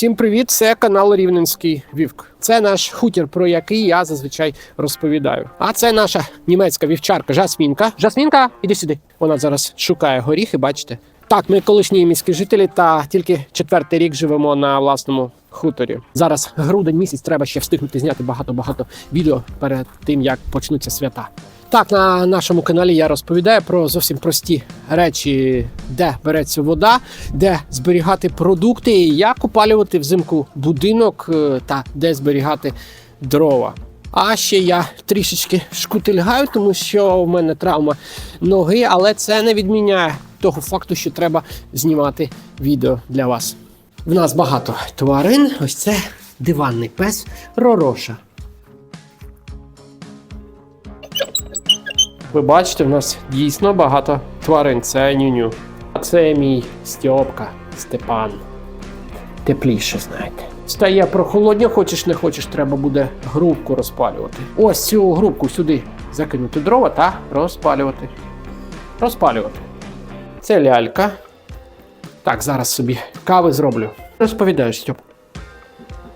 Всім привіт! Це канал Рівненський Вівк. Це наш хутір, про який я зазвичай розповідаю. А це наша німецька вівчарка Жасмінка. Жасмінка, іди сюди. Вона зараз шукає горіхи, бачите? Так, ми колишні міські жителі, та тільки четвертий рік живемо на власному хуторі. Зараз грудень місяць, треба ще встигнути зняти багато-багато відео перед тим, як почнуться свята. Так, на нашому каналі я розповідаю про зовсім прості речі, де береться вода, де зберігати продукти, як опалювати взимку будинок е, та де зберігати дрова. А ще я трішечки шкутильгаю, тому що в мене травма ноги, але це не відміняє того факту, що треба знімати відео для вас. В нас багато тварин. Ось це диванний пес Ророша. Ви бачите, в нас дійсно багато тварин. Це нюню. А це мій Стьопка Степан. Тепліше, знаєте. Стає прохолодня, хочеш не хочеш, треба буде грубку розпалювати. Ось цю грубку сюди закинути дрова та розпалювати. Розпалювати. Це лялька. Так, зараз собі кави зроблю. Розповідаю, Стьоп.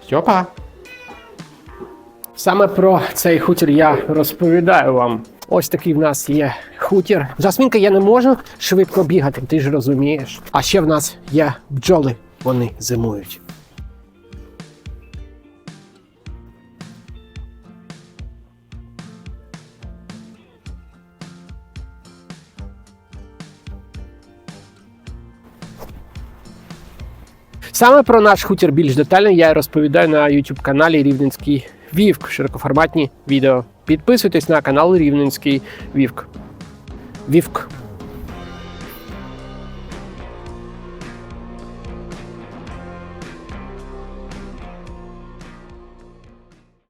Стьопа. Саме про цей хутір я розповідаю вам. Ось такий в нас є хутір. Жасмінка, я не можу швидко бігати, ти ж розумієш. А ще в нас є бджоли, вони зимують. Саме про наш хутір більш детально я розповідаю на YouTube каналі Рівненський Вівк. Широкоформатні відео. Підписуйтесь на канал Рівненський Вівк. Вівк.